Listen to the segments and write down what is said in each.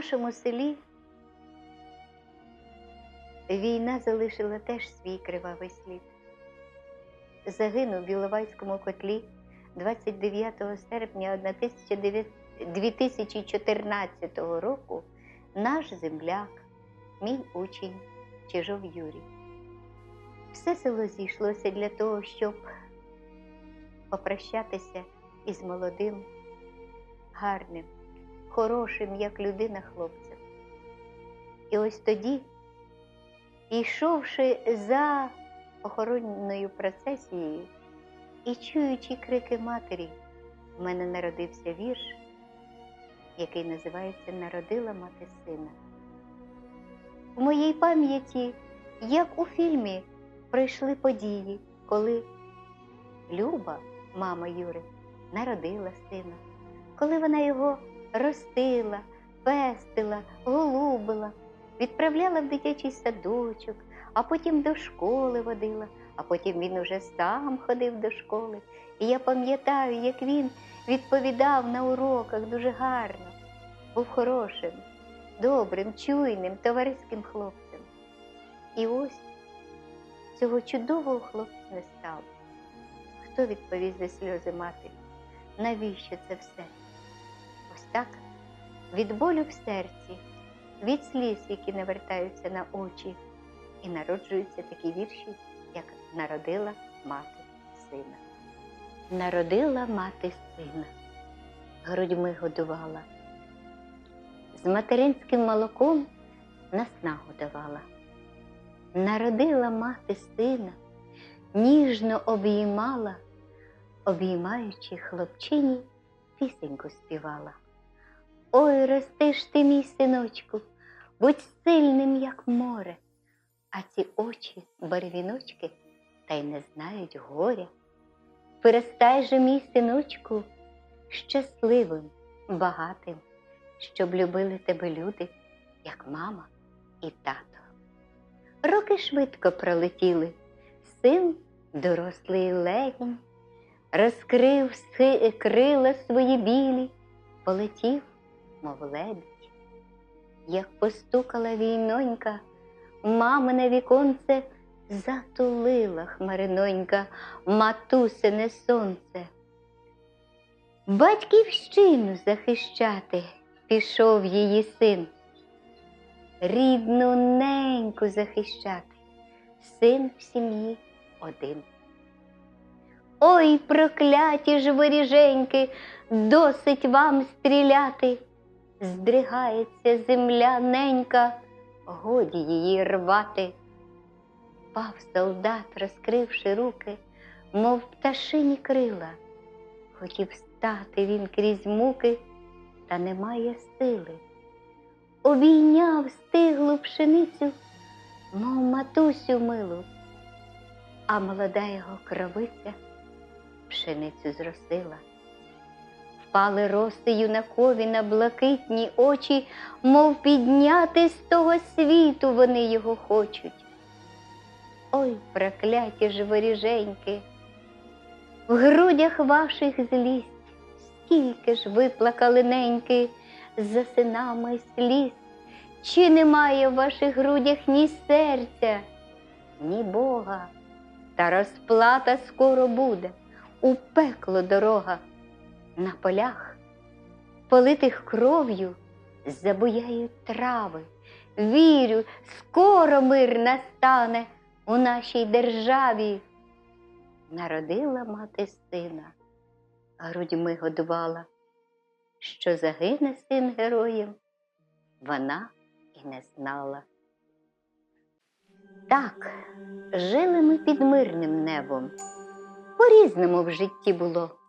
Нашому селі війна залишила теж свій кривавий слід. Загинув в Іловайському котлі 29 серпня 2014 року наш земляк, мій учень Чижов Юрій. Все село зійшлося для того, щоб попрощатися із молодим, гарним, хорошим, як людина хлопцем. І ось тоді, йшовши за охоронною процесією і чуючи крики матері, в мене народився вірш, який називається Народила мати сина. В моїй пам'яті, як у фільмі, пройшли події, коли Люба, мама Юри, народила сина, коли вона його ростила, пестила, голубила, відправляла в дитячий садочок, а потім до школи водила, а потім він уже сам ходив до школи. І я пам'ятаю, як він відповідав на уроках дуже гарно, був хорошим, добрим, чуйним, товариським хлопцем. І ось цього чудового хлопця не стало. Хто відповість за сльози матері? Навіщо це все? Так, від болю в серці, від сліз, які навертаються на очі, і народжуються такі вірші, як народила мати сина. Народила мати сина, грудьми годувала, з материнським молоком наснагу давала. Народила мати сина, ніжно обіймала, обіймаючи хлопчині, пісеньку співала. Ой, рости ж ти, мій синочку, будь сильним, як море, а ці очі, барвіночки, та й не знають горя. Виростай же, мій синочку, щасливим, багатим, щоб любили тебе люди, як мама і тато. Роки швидко пролетіли, син дорослий легінь, розкрив си- крила свої білі, полетів, мов лебідь. Як постукала війнонька, мамине віконце затулила хмаринонька, матусине сонце. Батьківщину захищати пішов її син рідну неньку захищати, син в сім'ї один. Ой, прокляті ж воріженьки, досить вам стріляти, здригається земля ненька, годі її рвати. Пав солдат, розкривши руки, мов пташині крила, хотів стати він крізь муки, та немає сили обійняв стиглу пшеницю, мов матусю милу, а молода його кровиця пшеницю зросила. Впали роси юнакові на блакитні очі, мов підняти з того світу вони його хочуть. Ой, прокляті ж воріженьки, в грудях ваших злість, скільки ж виплакали неньки, за синами сліз, чи немає в ваших грудях ні серця, ні Бога, та розплата скоро буде, у пекло дорога, на полях, политих кров'ю, забуяють трави. Вірю, скоро мир настане у нашій державі. Народила мати сина, грудьми годувала що загине син героєм, вона і не знала. Так, жили ми під мирним небом, по-різному в житті було.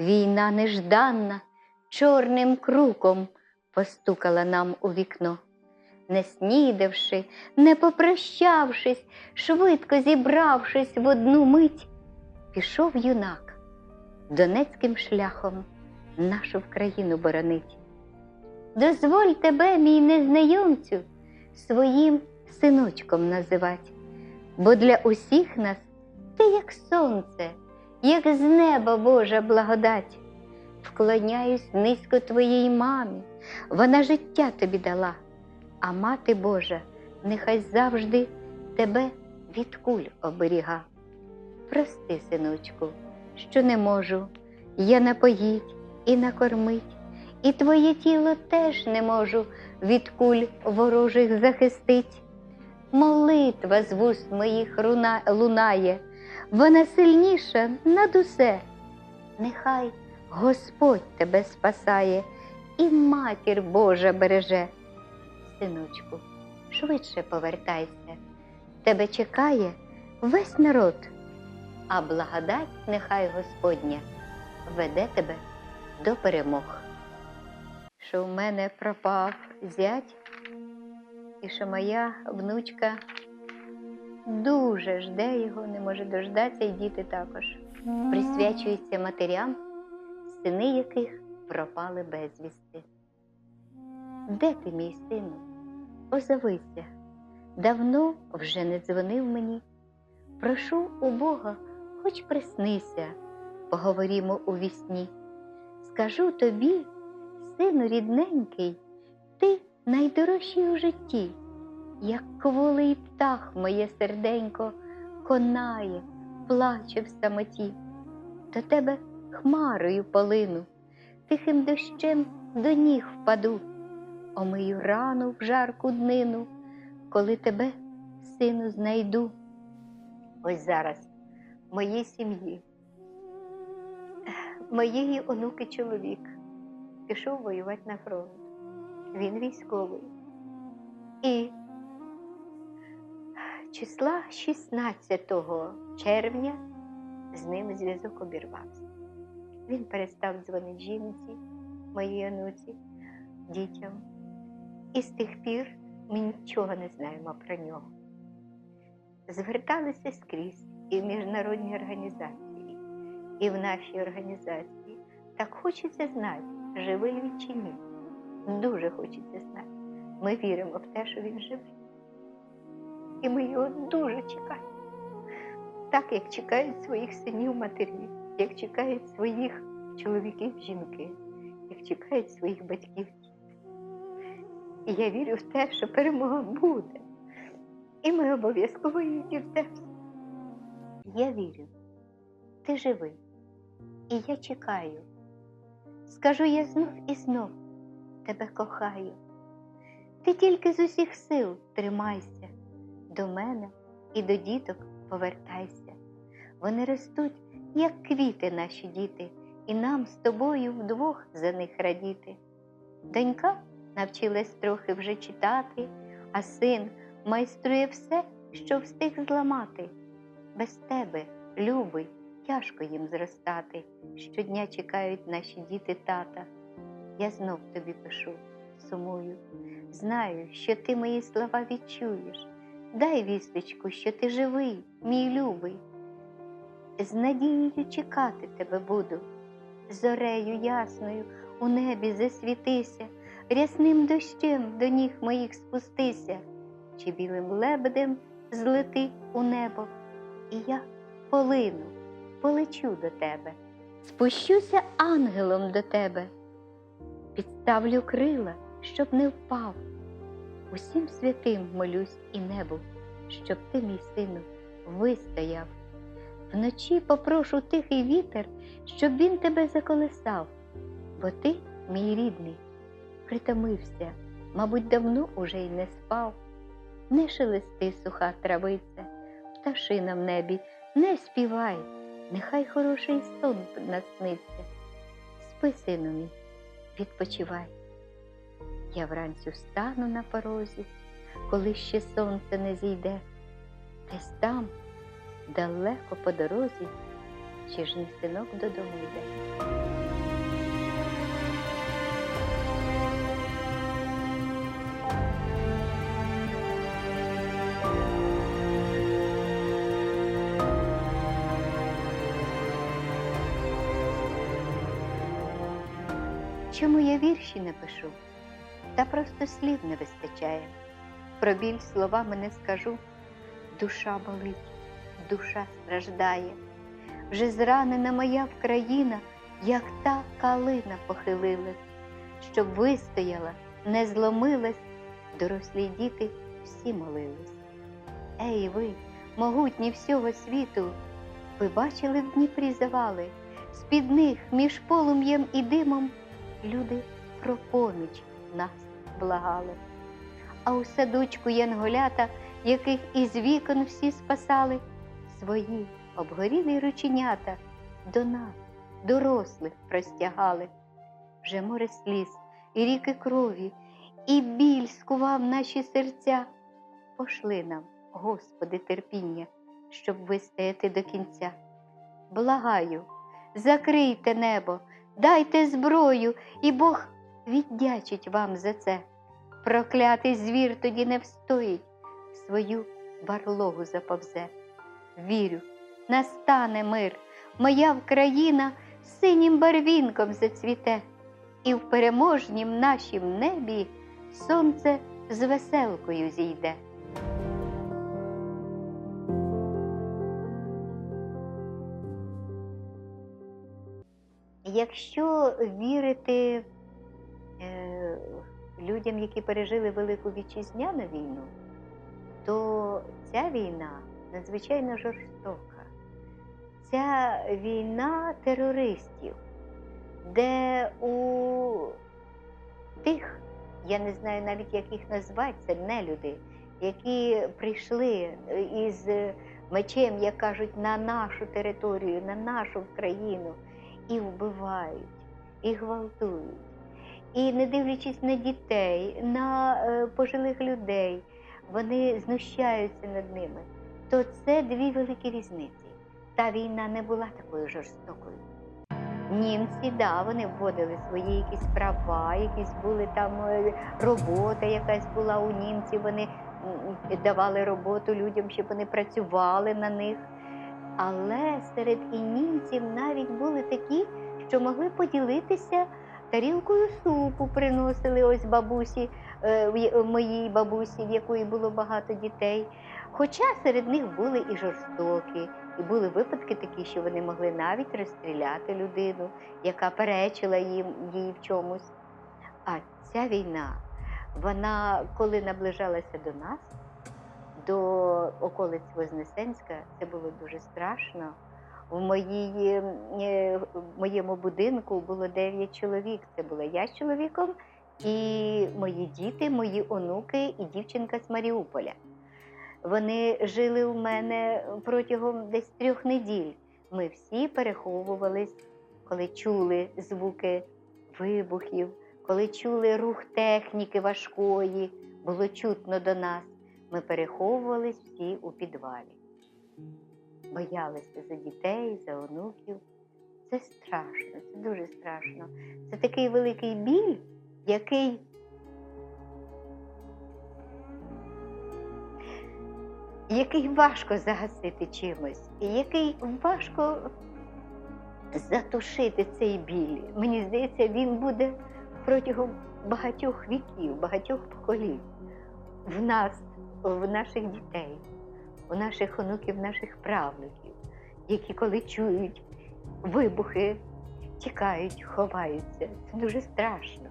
Війна нежданна чорним круком постукала нам у вікно. Не снідавши, не попрощавшись, швидко зібравшись в одну мить, пішов юнак донецьким шляхом нашу країну боронить. Дозволь тебе, мій незнайомцю, своїм синочком називать, бо для усіх нас ти як сонце, як з неба Божа благодать. Вклоняюсь низько твоїй мамі, вона життя тобі дала, а мати Божа нехай завжди тебе від куль оберіга. Прости, синочку, що не можу я напоїть і накормить, і твоє тіло теж не можу від куль ворожих захистить. Молитва з вуст моїх лунає, вона сильніша над усе. Нехай Господь тебе спасає і матір Божа береже. Синочку, швидше повертайся, тебе чекає весь народ, а благодать нехай Господня веде тебе до перемог. Що в мене пропав зять, і що моя внучка дуже жде його, не може дождатися, і діти також. Присвячується матерям, сини яких пропали безвісти. Де ти, мій сину? Озовися, давно вже не дзвонив мені. Прошу у Бога, хоч приснися, поговоримо у вісні. Скажу тобі, сину рідненький, ти найдорожчий у житті, як кволий птах моє серденько конає, плаче в самоті. До тебе хмарою полину, тихим дощем до ніг впаду, омию рану в жарку днину, коли тебе, сину, знайду. Ось зараз моїй сім'ї, моєї онуки чоловік пішов воювати на фронт. Він військовий. І числа 16 червня з ним зв'язок обірвався. Він перестав дзвонити жінці, моїй онуці, дітям. І з тих пір ми нічого не знаємо про нього. Зверталися скрізь і в міжнародні організації, і в нашій організації. Так хочеться знати, живий він чи ні. Дуже хочеться знати. Ми віримо в те, що він живий. І ми його дуже чекаємо. Так, як чекають своїх синів матері, як чекають своїх чоловіків жінки, як чекають своїх батьків. І я вірю в те, що перемога буде. І ми обов'язково її діждемося. Я вірю, ти живий, і я чекаю. Скажу я знов і знов тебе кохаю. Ти тільки з усіх сил тримайся, до мене і до діток повертайся. Вони ростуть, як квіти наші діти, і нам з тобою вдвох за них радіти. Донька навчилась трохи вже читати, а син майструє все, що встиг зламати. Без тебе, любий, тяжко їм зростати. Щодня чекають наші діти тата. Я знов тобі пишу, сумую. Знаю, що ти мої слова відчуєш. Дай вісточку, що ти живий, мій любий. З надією чекати тебе буду, зорею ясною у небі засвітися, рясним дощем до ніг моїх спустися, чи білим лебедем злети у небо, і я полину, полечу до тебе, спущуся ангелом до тебе, підставлю крила, щоб не впав. Усім святим молюсь і небу, щоб ти, мій сину, вистояв. Вночі попрошу тихий вітер, щоб він тебе заколисав, бо ти, мій рідний, притомився, мабуть, давно уже й не спав. Не шелести суха травиця, пташина в небі, не співай, нехай хороший сон насниться. Спи, сину мій, відпочивай. Я вранці встану на порозі, коли ще сонце не зійде, десь там, далеко по дорозі, чи не синок додому йде. Чому я вірші не пишу? Та просто слів не вистачає. Про біль словами не скажу. Душа болить, душа страждає. Вже зранена моя Вкраїна, як та калина похилилась. щоб вистояла, не зломилась, дорослі діти всі молились. Ей ви, могутні всього світу, ви бачили в Дніпрі завали, з-під них між полум'ям і димом люди про поміч нас благали. А у садочку янголята, яких із вікон всі спасали, свої обгорілі рученята до нас, дорослих, простягали. Вже море сліз і ріки крові, і біль скував наші серця. Пошли нам, Господи, терпіння, щоб вистояти до кінця. Благаю, закрийте небо, дайте зброю, і Бог віддячить вам за це. Проклятий звір тоді не встоїть, свою барлогу заповзе. Вірю, настане мир, моя Вкраїна синім барвінком зацвіте, і в переможнім нашім небі сонце з веселкою зійде. Якщо вірити людям, які пережили Велику Вітчизняну війну, то ця війна надзвичайно жорстока. Ця війна терористів, де у тих, я не знаю навіть, як їх назвати, це не люди, які прийшли із мечем, як кажуть, на нашу територію, на нашу країну, і вбивають, і гвалтують. І не дивлячись на дітей, на е, пожилих людей, вони знущаються над ними. То це дві великі різниці. Та війна не була такою жорстокою. Німці, да, вони вводили свої якісь права, якісь були там е, робота, якась була у німців. Вони давали роботу людям, щоб вони працювали на них. Але серед і німців навіть були такі, що могли поділитися тарілкою супу, приносили ось бабусі, е, є- моїй бабусі, в якої було багато дітей. Хоча серед них були і жорстокі, і були випадки такі, що вони могли навіть розстріляти людину, яка перечила їм їй в чомусь. А ця війна, вона коли наближалася до нас, до околиць Вознесенська, це було дуже страшно. В, моїй, е, моєму будинку було дев'ять чоловік. Це була я з чоловіком, і мої діти, мої онуки і дівчинка з Маріуполя. Вони жили у мене протягом десь трьох неділь. Ми всі переховувались, коли чули звуки вибухів, коли чули рух техніки важкої, було чутно до нас. Ми переховувались всі у підвалі. Боялися за дітей, за онуків. Це страшно, це дуже страшно. Це такий великий біль, який який важко загасити чимось, і який важко затушити цей біль. Мені здається, він буде протягом багатьох віків, багатьох поколінь. В нас, в наших дітей, у наших онуків, наших правнуків, які коли чують вибухи, тікають, ховаються. Це дуже страшно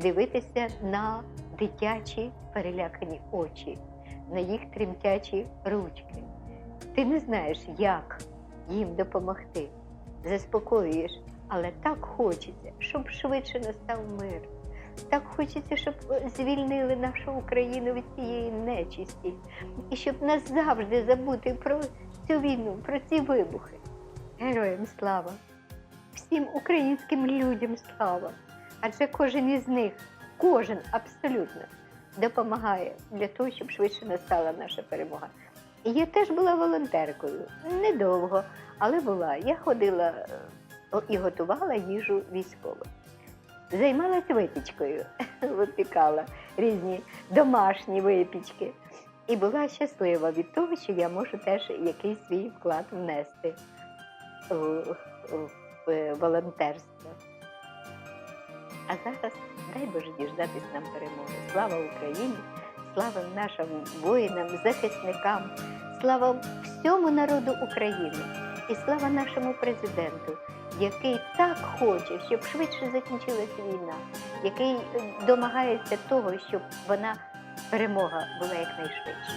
дивитися на дитячі перелякані очі, на їх тремтячі ручки. Ти не знаєш, як їм допомогти. Заспокоюєш, але так хочеться, щоб швидше настав мир. Так хочеться, щоб звільнили нашу Україну від цієї нечисті, і щоб назавжди забути про цю війну, про ці вибухи. Героям слава! Всім українським людям слава! Адже кожен із них, кожен абсолютно допомагає для того, щоб швидше настала наша перемога. Я теж була волонтеркою, недовго, але була. Я ходила е, і готувала їжу військовим. Займалась випічкою, випікала різні домашні випічки. І була щаслива від того, що я можу теж якийсь свій вклад внести у, у- в волонтерство. А зараз дай Боже діждатись нам перемоги. Слава Україні, слава нашим воїнам, захисникам, слава всьому народу України і слава нашому президенту, який так хоче, щоб швидше закінчилась війна, який е, домагається того, щоб вона перемога була якнайшвидше.